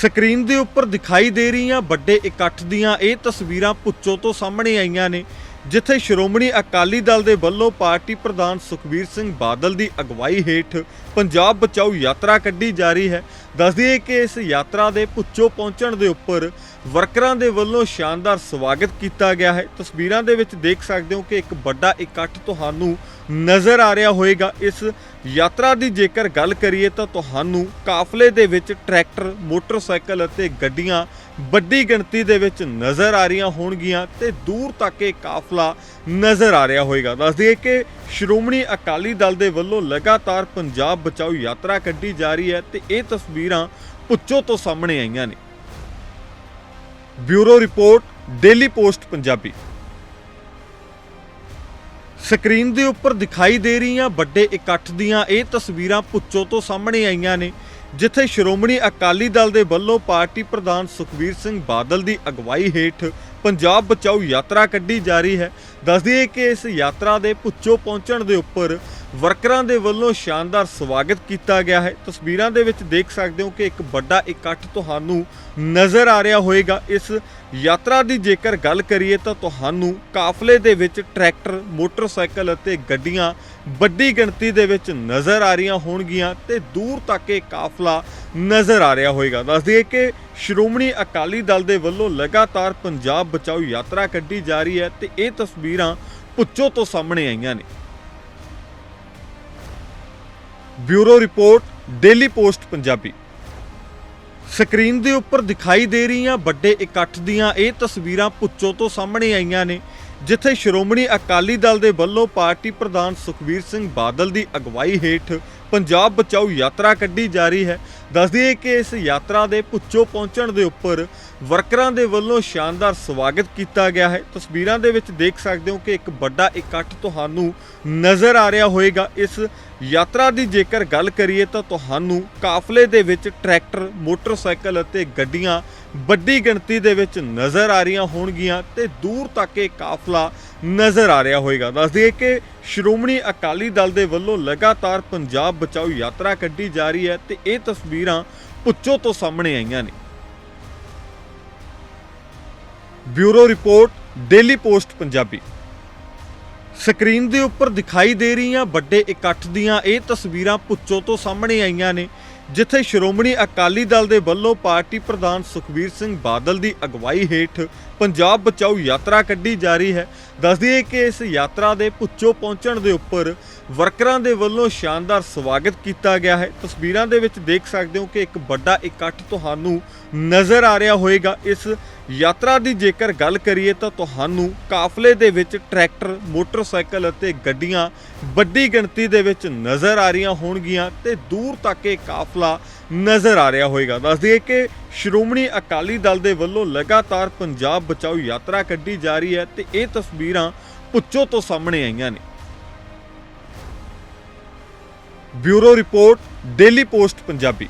Screen ਦੇ ਉੱਪਰ ਦਿਖਾਈ ਦੇ ਰਹੀਆਂ ਵੱਡੇ ਇਕੱਠ ਦੀਆਂ ਇਹ ਤਸਵੀਰਾਂ ਪੁੱਚੋ ਤੋਂ ਸਾਹਮਣੇ ਆਈਆਂ ਨੇ, ਜਿੱਥੇ ਸ਼੍ਰੋਮਣੀ ਅਕਾਲੀ ਦਲ ਦੇ ਵੱਲੋਂ ਪਾਰਟੀ ਪ੍ਰਧਾਨ ਸੁਖਬੀਰ ਸਿੰਘ ਬਾਦਲ ਦੀ ਅਗਵਾਈ ਹੇਠ ਪੰਜਾਬ ਬਚਾਓ ਯਾਤਰਾ ਕੱਢੀ ਜਾ ਰਹੀ ਹੈ। ਦੱਸ ਦਈਏ ਕਿ ਇਸ ਯਾਤਰਾ ਦੇ ਪੁੱਚੋ ਪਹੁੰਚਣ ਦੇ ਉੱਪਰ ਵਰਕਰਾਂ ਦੇ ਵੱਲੋਂ ਸ਼ਾਨਦਾਰ ਸਵਾਗਤ ਕੀਤਾ ਗਿਆ ਹੈ। ਤਸਵੀਰਾਂ ਦੇ ਵਿੱਚ ਦੇਖ ਸਕਦੇ ਹੋ ਕਿ ਇੱਕ ਵੱਡਾ ਇਕੱਠ ਤੁਹਾਨੂੰ ਨਜ਼ਰ ਆ ਰਿਹਾ ਹੋਵੇਗਾ। ਇਸ ਯਾਤਰਾ ਦੀ ਜੇਕਰ ਗੱਲ ਕਰੀਏ ਤਾਂ ਤੁਹਾਨੂੰ ਕਾਫਲੇ ਦੇ ਵਿੱਚ ਟਰੈਕਟਰ, ਮੋਟਰਸਾਈਕਲ ਅਤੇ ਗੱਡੀਆਂ ਵੱਡੀ ਗਿਣਤੀ ਦੇ ਵਿੱਚ ਨਜ਼ਰ ਆ ਰਹੀਆਂ ਹੋਣਗੀਆਂ ਤੇ ਦੂਰ ਤੱਕ ਇਹ ਕਾਫਲਾ ਨਜ਼ਰ ਆ ਰਿਹਾ ਹੋਵੇਗਾ। ਦੱਸ ਦਈਏ ਕਿ ਸ਼੍ਰੋਮਣੀ ਅਕਾਲੀ ਦਲ ਦੇ ਵੱਲੋਂ ਲਗਾਤਾਰ ਪੰਜਾਬ ਬਚਾਓ ਯਾਤਰਾ ਕੱਢੀ ਜਾ ਰਹੀ ਹੈ ਤੇ ਇਹ ਤਸਵੀਰ ਪੁੱਚੋ ਤੋਂ ਸਾਹਮਣੇ ਆਈਆਂ ਨੇ। Bureau report, daily post, Punjabi. Screen ਦੇ ਉੱਪਰ ਦਿਖਾਈ ਦੇ ਰਹੀਆਂ ਵੱਡੇ ਇਕੱਠ ਦੀਆਂ ਇਹ ਤਸਵੀਰਾਂ ਪੁੱਚੋ ਤੋਂ ਸਾਹਮਣੇ ਆਈਆਂ ਨੇ, ਜਿੱਥੇ ਸ਼੍ਰੋਮਣੀ ਅਕਾਲੀ ਦਲ ਦੇ ਵੱਲੋਂ ਪਾਰਟੀ ਪ੍ਰਧਾਨ ਸੁਖਬੀਰ ਸਿੰਘ ਬਾਦਲ ਦੀ ਅਗਵਾਈ ਹੇਠ ਪੰਜਾਬ ਬਚਾਓ ਯਾਤਰਾ ਕੱਢੀ ਜਾ ਰਹੀ ਹੈ। ਦੱਸਦੀ ਦਈਏ ਕਿ ਇਸ ਯਾਤਰਾ ਦੇ ਪੁੱਚੋ ਪਹੁੰਚਣ ਦੇ ਉੱਪਰ ਵਰਕਰਾਂ ਦੇ ਵੱਲੋਂ ਸ਼ਾਨਦਾਰ ਸਵਾਗਤ ਕੀਤਾ ਗਿਆ ਹੈ। ਤਸਵੀਰਾਂ ਦੇ ਵਿੱਚ ਦੇਖ ਸਕਦੇ ਹੋ ਕਿ ਇੱਕ ਵੱਡਾ ਇਕੱਠ ਤੁਹਾਨੂੰ ਨਜ਼ਰ ਆ ਰਿਹਾ ਹੋਵੇਗਾ। ਇਸ ਯਾਤਰਾ ਦੀ ਜੇਕਰ ਗੱਲ ਕਰੀਏ ਤਾਂ ਤੁਹਾਨੂੰ ਕਾਫਲੇ ਦੇ ਵਿੱਚ ਟਰੈਕਟਰ, ਮੋਟਰਸਾਈਕਲ ਅਤੇ ਗੱਡੀਆਂ ਵੱਡੀ ਗਿਣਤੀ ਦੇ ਵਿੱਚ ਨਜ਼ਰ ਆ ਰਹੀਆਂ ਹੋਣਗੀਆਂ ਤੇ ਦੂਰ ਤੱਕ ਇਹ ਕਾਫਲਾ ਨਜ਼ਰ ਆ ਰਿਹਾ ਹੋਵੇਗਾ। ਦੱਸ ਦਈਏ ਕਿ ਸ਼੍ਰੋਮਣੀ ਅਕਾਲੀ ਦਲ ਦੇ ਵੱਲੋਂ ਲਗਾਤਾਰ ਪੰਜਾਬ ਬਚਾਓ ਯਾਤਰਾ ਕੱਢੀ ਜਾ ਰਹੀ ਹੈ ਤੇ ਇਹ ਤਸਵੀਰਾਂ ਪੁੱਚੋ ਤੋਂ ਸਾਹਮਣੇ ਆਈਆਂ ਨੇ। Bureau report, daily post Punjabi. Screen ਦੇ ਉੱਪਰ ਦਿਖਾਈ ਦੇ ਰਹੀਆਂ ਵੱਡੇ ਇਕੱਠ ਦੀਆਂ ਇਹ ਤਸਵੀਰਾਂ ਪੁੱਚੋ ਤੋਂ ਸਾਹਮਣੇ ਆਈਆਂ ਨੇ, ਜਿੱਥੇ ਸ਼੍ਰੋਮਣੀ ਅਕਾਲੀ ਦਲ ਦੇ ਵੱਲੋਂ ਪਾਰਟੀ ਪ੍ਰਧਾਨ ਸੁਖਬੀਰ ਸਿੰਘ ਬਾਦਲ ਦੀ ਅਗਵਾਈ ਹੇਠ ਪੰਜਾਬ ਬਚਾਓ ਯਾਤਰਾ ਕੱਢੀ ਜਾ ਰਹੀ ਹੈ। ਦੱਸ ਦਈਏ ਕਿ ਇਸ ਯਾਤਰਾ ਦੇ ਪੁੱਚੋ ਪਹੁੰਚਣ ਦੇ ਉੱਪਰ ਵਰਕਰਾਂ ਦੇ ਵੱਲੋਂ ਸ਼ਾਨਦਾਰ ਸਵਾਗਤ ਕੀਤਾ ਗਿਆ ਹੈ। ਤਸਵੀਰਾਂ ਦੇ ਵਿੱਚ ਦੇਖ ਸਕਦੇ ਹੋ ਕਿ ਇੱਕ ਵੱਡਾ ਇਕੱਠ ਤੁਹਾਨੂੰ ਨਜ਼ਰ ਆ ਰਿਹਾ ਹੋਵੇਗਾ। ਇਸ ਯਾਤਰਾ ਦੀ ਜੇਕਰ ਗੱਲ ਕਰੀਏ ਤਾਂ ਤੁਹਾਨੂੰ ਕਾਫਲੇ ਦੇ ਵਿੱਚ ਟਰੈਕਟਰ, ਮੋਟਰਸਾਈਕਲ ਅਤੇ ਗੱਡੀਆਂ ਵੱਡੀ ਗਿਣਤੀ ਦੇ ਵਿੱਚ ਨਜ਼ਰ ਆ ਰਹੀਆਂ ਹੋਣਗੀਆਂ ਤੇ ਦੂਰ ਤੱਕ ਇਹ ਕਾਫਲਾ ਨਜ਼ਰ ਆ ਰਿਹਾ ਹੋਏਗਾ। ਦੱਸ ਦਈਏ ਕਿ ਸ਼੍ਰੋਮਣੀ ਅਕਾਲੀ ਦਲ ਦੇ ਵੱਲੋਂ ਲਗਾਤਾਰ ਪੰਜਾਬ ਬਚਾਓ ਯਾਤਰਾ ਕੱਢੀ ਜਾ ਰਹੀ ਹੈ ਤੇ ਇਹ ਤਸਵੀਰਾਂ ਪੁੱਚੋ ਤੋਂ ਸਾਹਮਣੇ ਆਈਆਂ ਨੇ। Bureau report, Daily Post Punjabi. Screen ਦੇ ਉੱਪਰ ਦਿਖਾਈ ਦੇ ਰਹੀਆਂ ਵੱਡੇ ਇਕੱਠ ਦੀਆਂ ਇਹ ਤਸਵੀਰਾਂ ਪੁੱਚੋ ਤੋਂ ਸਾਹਮਣੇ ਆਈਆਂ ਨੇ। ਜਿੱਥੇ ਸ਼੍ਰੋਮਣੀ ਅਕਾਲੀ ਦਲ ਦੇ ਵੱਲੋਂ ਪਾਰਟੀ ਪ੍ਰਧਾਨ ਸੁਖਬੀਰ ਸਿੰਘ ਬਾਦਲ ਦੀ ਅਗਵਾਈ ਹੇਠ ਪੰਜਾਬ ਬਚਾਓ ਯਾਤਰਾ ਕੱਢੀ ਜਾ ਰਹੀ ਹੈ। ਦੱਸ ਦਈਏ ਕਿ ਇਸ ਯਾਤਰਾ ਦੇ ਪੁੱਚੋ ਪਹੁੰਚਣ ਦੇ ਉੱਪਰ ਵਰਕਰਾਂ ਦੇ ਵੱਲੋਂ ਸ਼ਾਨਦਾਰ ਸਵਾਗਤ ਕੀਤਾ ਗਿਆ ਹੈ। ਤਸਵੀਰਾਂ ਦੇ ਵਿੱਚ ਦੇਖ ਸਕਦੇ ਹੋ ਕਿ ਇੱਕ ਵੱਡਾ ਇਕੱਠ ਤੁਹਾਨੂੰ ਨਜ਼ਰ ਆ ਰਿਹਾ ਹੋਵੇਗਾ। ਇਸ ਯਾਤਰਾ ਦੀ ਜੇਕਰ ਗੱਲ ਕਰੀਏ ਤਾਂ ਤੁਹਾਨੂੰ ਕਾਫਲੇ ਦੇ ਵਿੱਚ ਟਰੈਕਟਰ, ਮੋਟਰਸਾਈਕਲ ਅਤੇ ਗੱਡੀਆਂ ਵੱਡੀ ਗਿਣਤੀ ਦੇ ਵਿੱਚ ਨਜ਼ਰ ਆ ਰਹੀਆਂ ਹੋਣਗੀਆਂ ਤੇ ਦੂਰ ਤੱਕ ਇਹ ਕਾਫਲਾ ਨਜ਼ਰ ਆ ਰਿਹਾ ਹੋਵੇਗਾ ਦੱਸ ਦਈਏ ਕਿ ਸ਼੍ਰੋਮਣੀ ਅਕਾਲੀ ਦਲ ਦੇ ਵੱਲੋਂ ਲਗਾਤਾਰ ਪੰਜਾਬ ਬਚਾਓ ਯਾਤਰਾ ਕੱਢੀ ਜਾ ਰਹੀ ਹੈ ਤੇ ਇਹ ਤਸਵੀਰਾਂ ਪੁੱਚੋ ਤੋਂ ਸਾਹਮਣੇ ਆਈਆਂ ਨੇ। Bureau report, Daily Post, Punjabi.